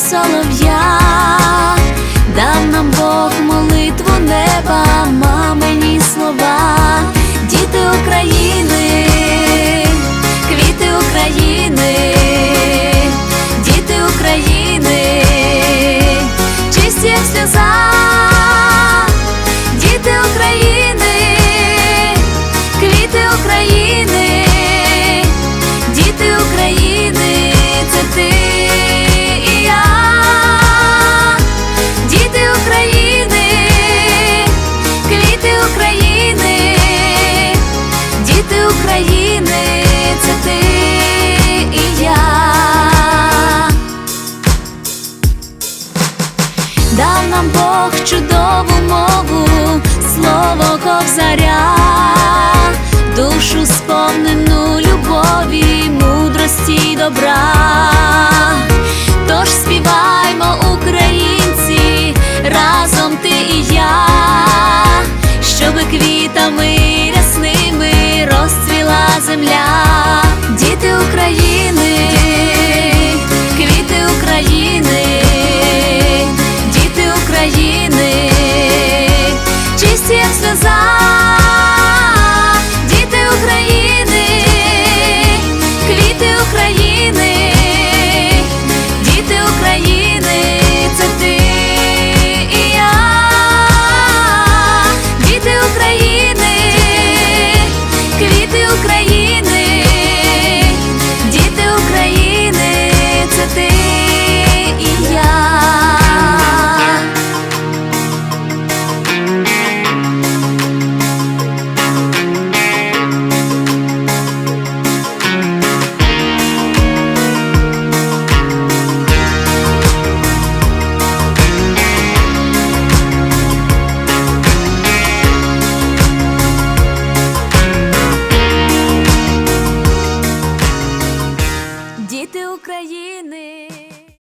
солов'я. дав нам Бог чудову мову, слово ковзаря, душу сповнену любові, мудрості й добра, тож співаймо, українці, разом ти і я, щоби квітами. Україна. України.